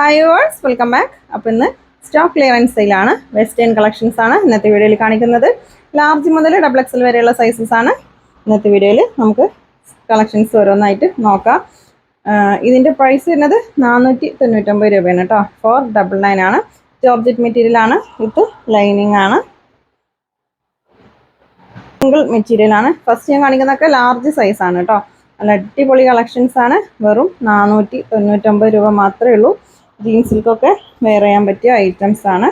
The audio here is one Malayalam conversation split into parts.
ഹായ് യുവേഴ്സ് വെൽക്കം ബാക്ക് അപ്പോൾ ഇന്ന് സ്റ്റോക്ക് ക്ലിയറൻസ് സെയിലാണ് വെസ്റ്റേൺ കളക്ഷൻസ് ആണ് ഇന്നത്തെ വീഡിയോയിൽ കാണിക്കുന്നത്. ലാർജ് മുതൽ ഡബിൾ എക്സൽ വരെയുള്ള സൈസസ് ആണ് ഇന്നത്തെ വീഡിയോയിൽ നമുക്ക് കളക്ഷൻസ് ഓരോന്നായിട്ട് നോക്കാം. ഇതിന്റെ പ്രൈസ് വരുന്നത് നാനൂറ്റി തൊണ്ണൂറ്റൊമ്പത് രൂപയാണ് കേട്ടോ ഫോർ ഡബിൾ നയൻ ആണ്. ജോർജറ്റ് മെറ്റീരിയൽ ആണ്. വിത്ത് ലൈനിങ് ആണ്. സിംഗിൾ മെറ്റീരിയൽ ആണ്. ഫസ്റ്റ് ഞാൻ കാണിക്കുന്നതൊക്കെ ലാർജ് സൈസ് ആണ് കേട്ടോ നല്ല അടിപൊളി കളക്ഷൻസ് ആണ്. വെറും നാനൂറ്റി തൊണ്ണൂറ്റൊമ്പത് രൂപ മാത്രമേ ഉള്ളൂ. ജീൻ സിൽക്കൊക്കെ വെയർ ചെയ്യാൻ പറ്റിയ ഐറ്റംസ് ആണ്.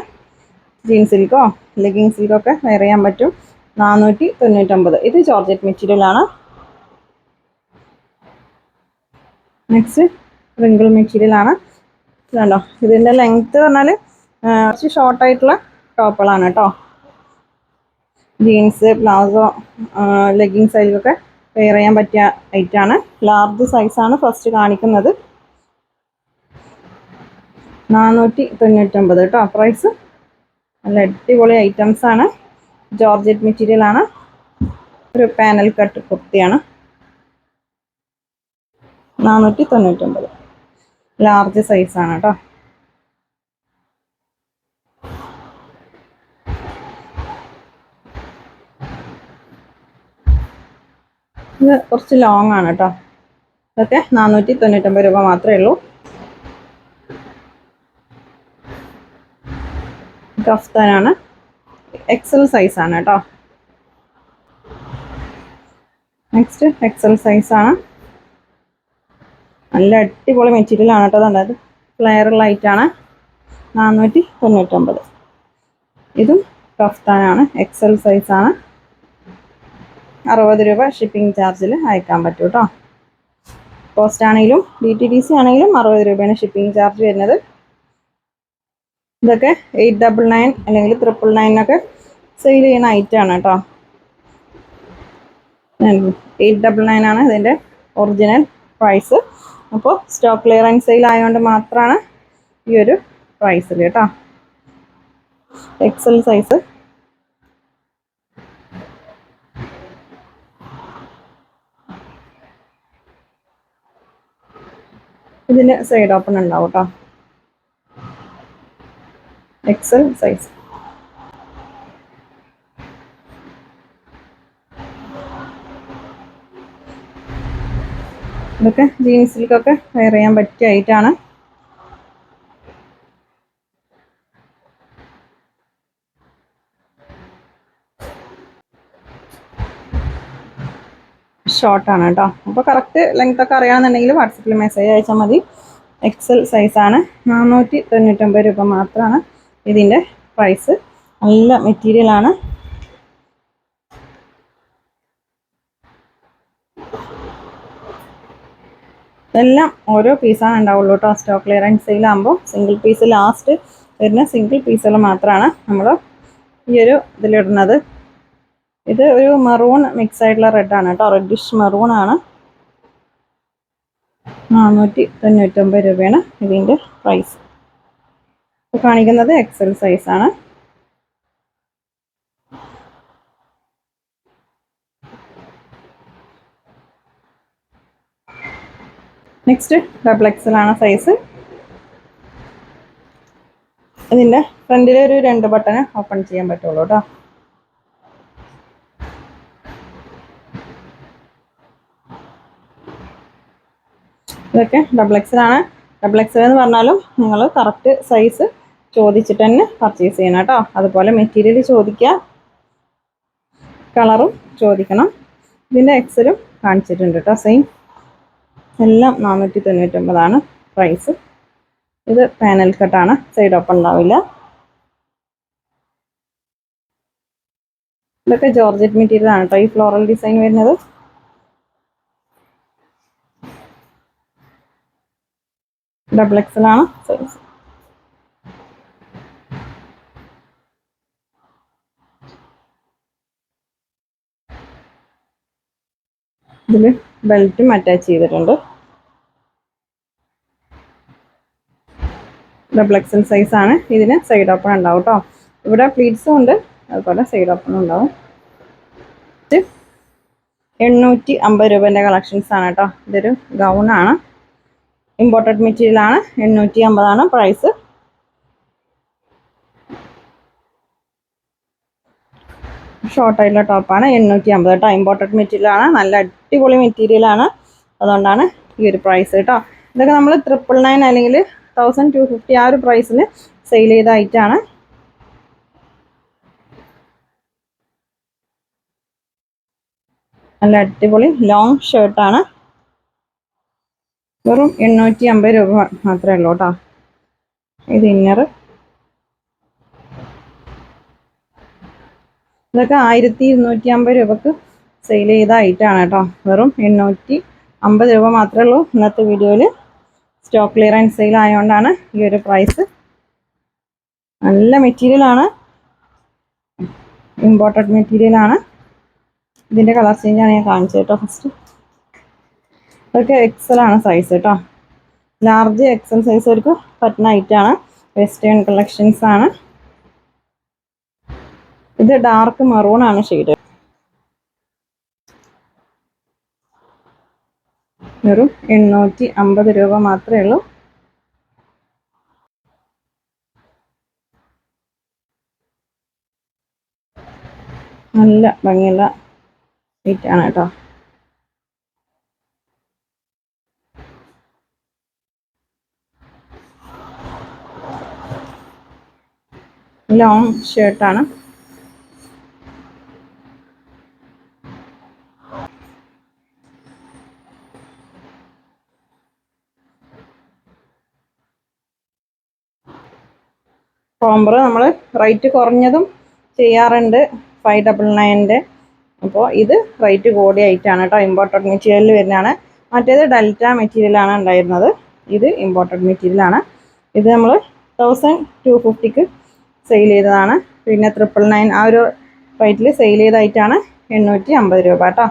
ജീൻ സിൽക്കോ ലെഗിങ് സിൽക്കൊക്കെ വെയർ ചെയ്യാൻ പറ്റും. നാനൂറ്റി തൊണ്ണൂറ്റൊമ്പത് ഇത് ജോർജറ്റ് മെറ്റീരിയലാണ് നെക്സ്റ്റ് റിങ്കിൾ മെറ്റീരിയൽ ആണ്. ഇതുണ്ടോ ഇതിന്റെ ലെങ്ത്ത് പറഞ്ഞാൽ കുറച്ച് ഷോർട്ടായിട്ടുള്ള ടോപ്പുകളാണ് കേട്ടോ ജീൻസ് പ്ലാസോ ലെഗിങ്സ് അതിലൊക്കെ വെയർ ചെയ്യാൻ പറ്റിയ ഐറ്റാണ് ലാർജ് സൈസാണ് ഫസ്റ്റ് കാണിക്കുന്നത്. നാനൂറ്റി തൊണ്ണൂറ്റൊമ്പത് കേട്ടോ. പ്രൈസ് നല്ല അടിപൊളി ഐറ്റംസ് ആണ്. ജോർജറ്റ് മെറ്റീരിയൽ ആണ്. ഒരു പാനൽ കട്ട് കുർത്തിയാണ്. നാനൂറ്റി തൊണ്ണൂറ്റൊമ്പത് ലാർജ് സൈസാണ് കേട്ടോ. ഇത് കുറച്ച് ലോങ് ആണ് കേട്ടോ. ഇതൊക്കെ നാനൂറ്റി തൊണ്ണൂറ്റൊമ്പത് രൂപ മാത്രമേ ഉള്ളൂ. കഫ്താനാണ് എക്സൽ സൈസ് ആണ് കേട്ടോ. നെക്സ്റ്റ് എക്സൽ സൈസ് ആണ്. നല്ല അടിപൊളി മെറ്റീരിയൽ ആണ് കേട്ടോ. അതായത് ഫ്ലെയർ ലൈറ്റ് ആണ്. നാനൂറ്റി തൊണ്ണൂറ്റൊമ്പത് ഇതും കഫ്താനാണ് എക്സൽ സൈസ് ആണ്. അറുപത് രൂപ ഷിപ്പിംഗ് ചാർജിൽ അയക്കാൻ പറ്റും കേട്ടോ. പോസ്റ്റ് ആണെങ്കിലും ഡി ടി ഡി സി ആണെങ്കിലും അറുപത് രൂപയാണ് ഷിപ്പിംഗ് ചാർജ് വരുന്നത്. ഇതൊക്കെ എയ്റ്റ് ഡബിൾ നയൻ അല്ലെങ്കിൽ ട്രിപ്പിൾ നയനൊക്കെ സെയിൽ ചെയ്യുന്ന ഐറ്റമാണ് കേട്ടോ എയ്റ്റ് ഡബിൾ നയൻ ആണ് ഇതിന്റെ ഒറിജിനൽ പ്രൈസ് അപ്പോൾ സ്റ്റോക്ക് ക്ലിയറൻസ് സെയിൽ ആയതുകൊണ്ട് മാത്രമാണ് ഈ ഒരു പ്രൈസിൽ കേട്ടോ എക്സൽ സൈസ് ഇതിന് സൈഡ് ഓപ്പൺ ഉണ്ടാവും കേട്ടോ എക്സൽ സൈസ് ഇതൊക്കെ ജീൻസിലേക്കൊക്കെ വെയർ ചെയ്യാൻ പറ്റിയ ഐറ്റാണ് ഷോർട്ടാണ് കേട്ടോ. അപ്പോൾ കറക്റ്റ് ലെങ്ത് ഒക്കെ അറിയാമെന്നുണ്ടെങ്കിൽ വാട്സപ്പിൽ മെസ്സേജ് അയച്ചാൽ മതി. എക്സൽ സൈസാണ് നാനൂറ്റി തൊണ്ണൂറ്റൊമ്പത് രൂപ മാത്രമാണ്. ഇതിന്റെ പ്രൈസ് നല്ല മെറ്റീരിയലാണ് ഇതെല്ലാം ഓരോ പീസാണ് ഉണ്ടാവുള്ളൂ കേട്ടോ. സ്റ്റോക്ക് ക്ലിയറൻസ് സെയിലാകുമ്പോൾ സിംഗിൾ പീസ് ലാസ്റ്റ് വരുന്ന സിംഗിൾ പീസുകൾ മാത്രമാണ് നമ്മൾ ഈ ഒരു ഇതിലിടുന്നത് ഇത് ഒരു മെറൂൺ മിക്സ് ആയിട്ടുള്ള റെഡ് ആണ് കേട്ടോ. റെഡിഷ് മെറൂൺ ആണ്. നാനൂറ്റി തൊണ്ണൂറ്റൊമ്പത് രൂപയാണ് ഇതിന്റെ പ്രൈസ് കാണിക്കുന്നത് എക്സൽ സൈസ് ആണ്. നെക്സ്റ്റ് ഡബിൾ എക്സൽ ആണ് സൈസ് ഇതിന്റെ ഫ്രണ്ടിലെ ഒരു രണ്ട് ബട്ടൺ ഓപ്പൺ ചെയ്യാൻ പറ്റുള്ളൂ കേട്ടോ ഇതൊക്കെ ഡബിൾ എക്സൽ ആണ്. ഡബിൾ എക്സൽ എന്ന് പറഞ്ഞാലും നിങ്ങൾ കറക്റ്റ് സൈസ് ചോദിച്ചിട്ട് തന്നെ പർച്ചേസ് ചെയ്യണം കേട്ടോ. അതുപോലെ മെറ്റീരിയൽ ചോദിക്കുക കളറും ചോദിക്കണം. ഇതിന്റെ എക്സലും കാണിച്ചിട്ടുണ്ട് കേട്ടോ സെയിം എല്ലാം നാനൂറ്റി തൊണ്ണൂറ്റൊമ്പതാണ് പ്രൈസ് ഇത് പാനൽ കട്ടാണ് സൈഡ് ഓപ്പൺ ഉണ്ടാവില്ല. ഇതൊക്കെ ജോർജറ്റ് മെറ്റീരിയൽ ആണ് കേട്ടോ ഈ ഫ്ലോറൽ ഡിസൈൻ വരുന്നത്. ഡബിൾ എക്സലാണ് സൈസ് ഇതിൽ ബെൽറ്റും അറ്റാച്ച് ചെയ്തിട്ടുണ്ട്. ഡബിൾ സൈസ് ആണ്. ഇതിന് സൈഡ് ഓപ്പൺ ഉണ്ടാവും കേട്ടോ ഇവിടെ പ്ലീറ്റ്സും ഉണ്ട്. അതുപോലെ സൈഡ് ഓപ്പൺ ഉണ്ടാവും. എണ്ണൂറ്റി അമ്പത് രൂപേന്റെ കളക്ഷൻസ് ആണ് കേട്ടോ ഇതൊരു ഗൗൺ ആണ്. ഇമ്പോർട്ടഡ് മെറ്റീരിയൽ ആണ്. എണ്ണൂറ്റി അമ്പതാണ് പ്രൈസ് ഷോർട്ടായിട്ടുള്ള ടോപ്പാണ്. എണ്ണൂറ്റി അമ്പത് കേട്ടോ. ഇമ്പോർട്ടഡ് മെറ്റീരിയൽ ആണ്. നല്ല അടിപൊളി മെറ്റീരിയൽ ആണ്. അതുകൊണ്ടാണ് ഈ ഒരു പ്രൈസ് കേട്ടോ. ഇതൊക്കെ നമ്മൾ ട്രിപ്പിൾ നയൻ അല്ലെങ്കിൽ തൗസൻഡ് ടു ഫിഫ്റ്റി ആ ഒരു പ്രൈസിൽ സെയിൽ ചെയ്ത ഐറ്റാണ് നല്ല അടിപൊളി ലോങ് ഷർട്ടാണ് വെറും എണ്ണൂറ്റി അമ്പത് രൂപ മാത്രമേ ഉള്ളൂ കേട്ടോ. ഇത് ഇന്നർ ഇതൊക്കെ ആയിരത്തി ഇരുന്നൂറ്റി അമ്പത് രൂപക്ക് സെയിൽ ചെയ്ത കേട്ടോ. വെറും എണ്ണൂറ്റി അമ്പത് രൂപ മാത്രമേ ഉള്ളൂ ഇന്നത്തെ വീഡിയോയിൽ സ്റ്റോക്ക് ക്ലിയറൻസ് സെയിൽ ആയതുകൊണ്ടാണ് ഈ ഒരു പ്രൈസ് നല്ല മെറ്റീരിയലാണ് ഇമ്പോർട്ടഡ് മെറ്റീരിയലാണ് ഇതിന്റെ കളർ ചേഞ്ചാണ് ഞാൻ കാണിച്ചത് കേട്ടോ ഫസ്റ്റ് ഇതൊക്കെ എക്സൽ ആണ് സൈസ് കേട്ടോ. ലാർജ് എക്സൽ സൈസ് അവർക്ക് പറ്റുന്ന ഐറ്റാണ് വെസ്റ്റേൺ കളക്ഷൻസ് ആണ്. ഇത് ഡാർക്ക് മെറൂൺ ആണ് ഷെയ്ഡ് വെറും എണ്ണൂറ്റി അമ്പത് രൂപ മാത്രമേ ഉള്ളൂ. നല്ല ഭംഗിയുള്ള ആണ് കേട്ടോ. ലോങ് ഷർട്ടാണ് കോംബർ നമ്മൾ റേറ്റ് കുറഞ്ഞതും ചെയ്യാറുണ്ട്. ഫൈവ് ഡബിൾ നയന്റെ അപ്പോൾ ഇത് റേറ്റ് കൂടിയ ഐറ്റാണ് കേട്ടോ. ഇമ്പോർട്ടഡ് മെറ്റീരിയലിൽ വരുന്നതാണ്. മറ്റേത് ഡെൽറ്റ മെറ്റീരിയലാണ് ഉണ്ടായിരുന്നത്. ഇത് ഇമ്പോർട്ടഡ് മെറ്റീരിയലാണ് ഇത് നമ്മൾ തൗസൻഡ് ടു ഫിഫ്റ്റിക്ക് സെയിൽ ചെയ്തതാണ്. പിന്നെ ട്രിപ്പിൾ നയൻ ആ ഒരു റേറ്റിൽ സെയിൽ ചെയ്ത ഐറ്റാണ് എണ്ണൂറ്റി അമ്പത് രൂപ കേട്ടോ.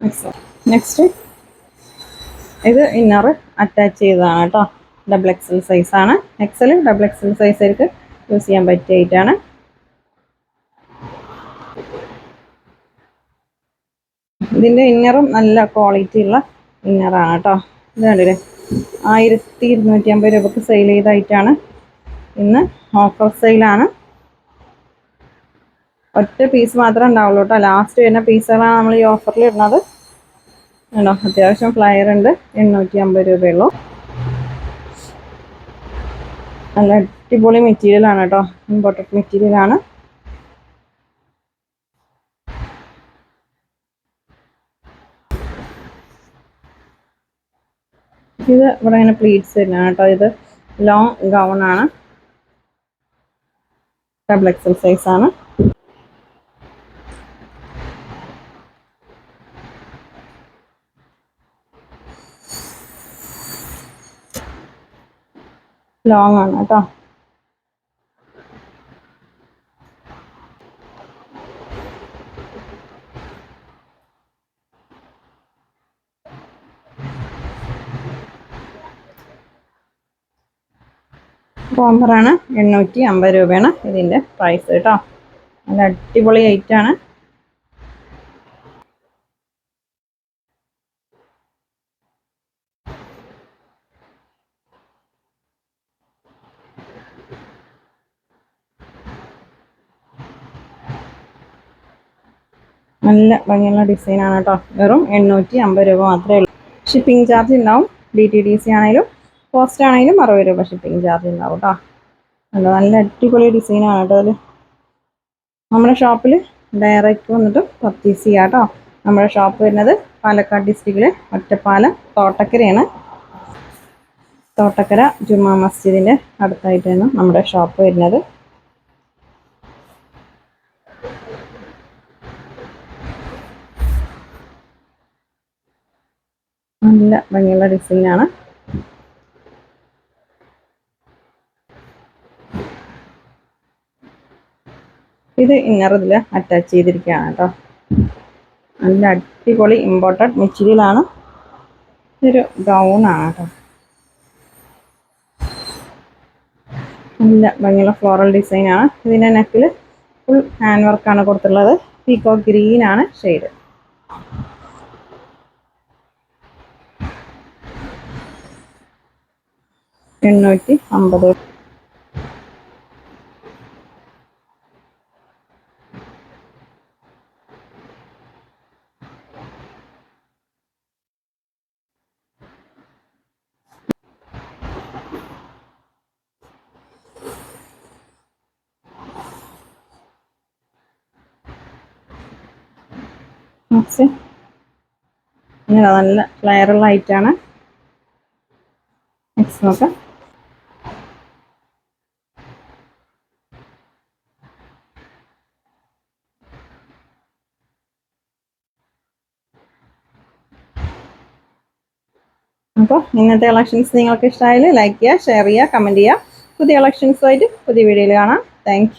നെക്സ്റ്റ് നെക്സ്റ്റ് ഇത് ഇന്നർ അറ്റാച്ച് ചെയ്തതാണ് കേട്ടോ. ഡബിൾ എക്സൽ സൈസാണ് എക്സൽ ഡബിൾ എക്സൽ സൈസിലേക്ക് യൂസ് ചെയ്യാൻ പറ്റിയ ഇതിന്റെ ഇന്നറും നല്ല ക്വാളിറ്റി ഉള്ള ഇന്നറാണ് കേട്ടോ ഇത് കണ്ടില്ലേ? ആയിരത്തി ഇരുന്നൂറ്റി അമ്പത് രൂപക്ക് സെയിൽ ചെയ്തായിട്ടാണ്. ഇന്ന് ഓഫർ സെയിലാണ് ഒറ്റ പീസ് മാത്രമേ ഉണ്ടാവുള്ളൂ കേട്ടോ ലാസ്റ്റ് വരുന്ന പീസുകളാണ് നമ്മൾ ഈ ഓഫറിൽ ഇടുന്നത്. ഉണ്ടോ അത്യാവശ്യം ഫ്ലയർ ഉണ്ട്. എണ്ണൂറ്റി അമ്പത് രൂപയുള്ളൂ നല്ല അടിപൊളി മെറ്റീരിയൽ ആണ് കേട്ടോ ഇമ്പോർട്ടന്റ് മെറ്റീരിയൽ ആണ്. ഇത് ഇവിടെ ഇങ്ങനെ പ്ലീറ്റ്സ് തന്നെയാണ് കേട്ടോ ഇത് ലോങ് ഗൗൺ ആണ്. ഡബിൾ എക്സൽ സൈസ് ആണ്. ലോങ് ആണ് കേട്ടോ. കോമ്പറാണ് എണ്ണൂറ്റി അമ്പത് രൂപയാണ് ഇതിന്റെ പ്രൈസ് കേട്ടോ. നല്ല അടിപൊളി ഐറ്റാണ് നല്ല ഭംഗിയുള്ള ഡിസൈനാണ് കേട്ടോ. വെറും എണ്ണൂറ്റി അമ്പത് രൂപ മാത്രമേ ഉള്ളൂ. ഷിപ്പിംഗ് ചാർജ് ഉണ്ടാവും. ഡി ടി ഡി സി ആണെങ്കിലും പോസ്റ്റ് ആണെങ്കിലും അറുപത് രൂപ ഷിപ്പിംഗ് ചാർജ് ഉണ്ടാവും കേട്ടോ. നല്ല നല്ല അടിപൊളി ഡിസൈനാണ് കേട്ടോ അതിൽ നമ്മുടെ ഷോപ്പിൽ ഡയറക്റ്റ് വന്നിട്ട് പർച്ചേസ് ചെയ്യാം കേട്ടോ. നമ്മുടെ ഷോപ്പ് വരുന്നത് പാലക്കാട് ഡിസ്ട്രിക്റ്റിലെ ഒറ്റപ്പാലം തോട്ടക്കരയാണ്. തോട്ടക്കര ജുമാ മസ്ജിദിന്റെ അടുത്തായിട്ടാണ് നമ്മുടെ ഷോപ്പ് വരുന്നത്. നല്ല ഭംഗിയുള്ള ഡിസൈനാണ് ഇത് ഇന്നർ അറ്റാച്ച് ചെയ്തിരിക്കുകയാണ് കേട്ടോ. നല്ല അടിപൊളി ഇമ്പോർട്ടഡ് മെറ്റീരിയലാണ് ഇതൊരു ഗൗൺ ആണ് കേട്ടോ. നല്ല ഭംഗിയുള്ള ഫ്ലോറൽ ഡിസൈനാണ് ഇതിന്റെ നെക്കിൽ ഫുൾ ഹാൻഡ് വർക്കാണ് കൊടുത്തിട്ടുള്ളത്. പീക്കോ ഗ്രീൻ ആണ് ഷെയ്ഡ് എണ്ണൂറ്റി അമ്പത് നല്ല ഫ്ലെയറുള്ള ഐറ്റാണ് മിക്സ് നോക്കാം. അപ്പോൾ ഇന്നത്തെ കളക്ഷൻസ് നിങ്ങൾക്ക് ഇഷ്ടമായാലും ലൈക്ക് ചെയ്യുക ഷെയർ ചെയ്യുക കമന്റ് ചെയ്യുക. പുതിയ കളക്ഷൻസുമായിട്ട് പുതിയ വീഡിയോയിൽ കാണാം. താങ്ക്